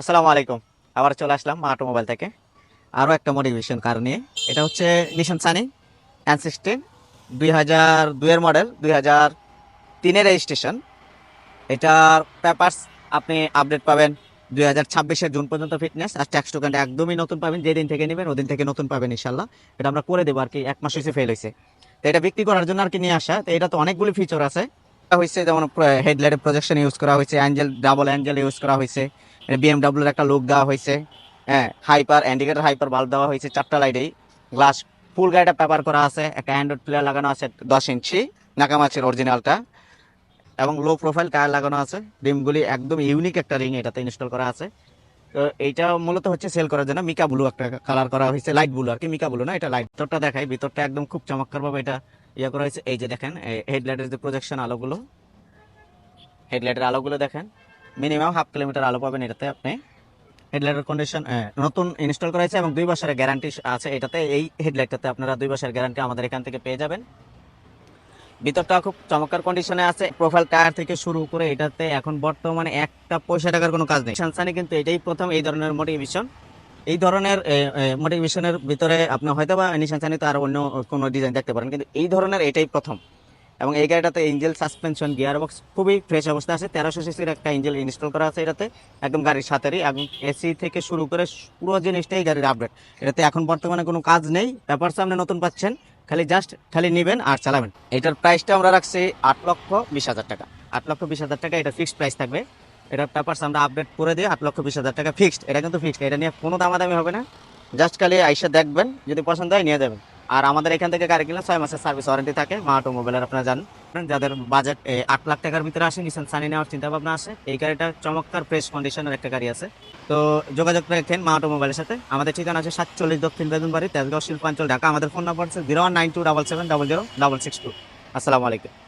আসসালামু আলাইকুম। আবার চলে আসলাম মা অটোমোবাইল থেকে। আরও একটা মোটিভেশন কার নিয়ে। এটা হচ্ছে নিশান সানি এন সিক্সটিন দুই হাজার দুইয়ের মডেল দুই হাজার তিনের রেজিস্ট্রেশন এটার পেপারস আপনি আপডেট পাবেন দুই হাজার ছাব্বিশের জুন পর্যন্ত ফিটনেস আর ট্যাক্স টোকেন একদমই নতুন পাবেন, যেদিন থেকে নেবেন ওদিন থেকে নতুন পাবেন ইনশাল্লাহ এটা আমরা করে দেবো আর কি, এক মাস হয়েছে ফেল হয়েছে তো এটা বিক্রি করার জন্য আর কি নিয়ে আসা। তো এটা তো অনেকগুলি ফিচার আছে। হয়েছে যেমন হেডলাইটের প্রজেকশন ইউজ করা হয়েছে অ্যাঞ্জেল ডাবল অ্যাঞ্জেল ইউজ করা হয়েছে বিএমডাব্লিউর একটা লুক দেওয়া হয়েছে। হ্যাঁ হাইপার ইন্ডিকেটর হাইপার বাল্ব দেওয়া হয়েছে চারটা লাইটেই গ্লাস ফুল গাড়িটা পেপার করা আছে, একটা অ্যান্ড্রয়েড প্লেয়ার লাগানো আছে দশ ইঞ্চি, নাকামাছের অরিজিনালটা এবং লো প্রোফাইল টায়ার লাগানো আছে, রিমগুলি একদম ইউনিক একটা রিং এটাতে ইনস্টল করা আছে। তো এইটা মূলত হচ্ছে সেল করার জন্য মিকা ব্লু একটা কালার করা হয়েছে লাইট ব্লু আর কি, মিকা ব্লু না, এটা লাইট ভিতরটা দেখাই, ভিতরটা একদম খুব চমৎকার ভাবে এটা ইয়ে করা হয়েছে। এই যে দেখেন হেডলাইটের যে প্রজেকশন আলোগুলো হেডলাইটের আলোগুলো দেখেন। মিনিমাম হাফ কিলোমিটার আলো পাবেন এটাতে আপনি। হেডলাইটের কন্ডিশন নতুন ইনস্টল করা হয়েছে এবং দুই বছরের গ্যারান্টি আছে এটাতে। এই হেডলাইটটাতে আপনারা দুই বছরের গ্যারান্টি আমাদের এখান থেকে পেয়ে যাবেন। ভিতরটা খুব চমৎকার কন্ডিশনে আছে। প্রোফাইল টায়ার থেকে শুরু করে এটাতে এখন বর্তমানে একটা পয়সা টাকার কোনো কাজ নেই। সানসানি কিন্তু এটাই প্রথম এই ধরনের মোটিভেশন এই ধরনের মোটিভেশনের ভিতরে আপনি হয়তো বা নিশানসানি তো আর অন্য কোনো ডিজাইন দেখতে পারেন, কিন্তু এই ধরনের এটাই প্রথম। এবং এই গাড়িটাতে ইঞ্জেল সাসপেনশন গিয়ার বক্স খুবই ফ্রেশ অবস্থা আছে। তেরোশো সিসির একটা ইঞ্জেল ইনস্টল করা আছে এটাতে। একদম গাড়ির সাথেরই। এবং এসি থেকে শুরু করে পুরো জিনিসটাই গাড়ির আপডেট এটাতে এখন বর্তমানে কোনো কাজ নেই। পেপার সামনে নতুন পাচ্ছেন। খালি জাস্ট খালি নেবেন আর চালাবেন। এটার প্রাইসটা আমরা রাখছি আট লক্ষ বিশ হাজার টাকা। আট লক্ষ বিশ হাজার টাকা এটা ফিক্সড প্রাইস থাকবে। এটার পেপারস আমরা আপডেট করে দিয়ে আট লক্ষ বিশ হাজার টাকা ফিক্সড এটা কিন্তু ফিক্সড এটা নিয়ে কোনো দামাদামি হবে না। জাস্ট খালি আইসা দেখবেন। যদি পছন্দ হয় নিয়ে যাবেন। আর আমাদের এখান থেকে গাড়ি কিনলে ছয় মাসের সার্ভিস ওয়ারেন্টি থাকে, মা অটোমোবাইলের আপনারা জানেন। যাদের বাজেট আট লাখ টাকার ভিতরে আসে নিসান সানি নেওয়ার চিন্তা ভাবনা আসে, এই গাড়িটা চমৎকার ফ্রেশ কন্ডিশনের একটা গাড়ি আছে। তো যোগাযোগ রাখেন মা অটোমোবাইলের সাথে। আমাদের ঠিকানা আছে সাতচল্লিশ দক্ষিণ বেদনবাড়ি তেজগাঁও, শিল্পাঞ্চল, ঢাকা। আমাদের ফোন নাম্বার আছে zero one nine two double seven double zero double six two আসসালামু আলাইকুম।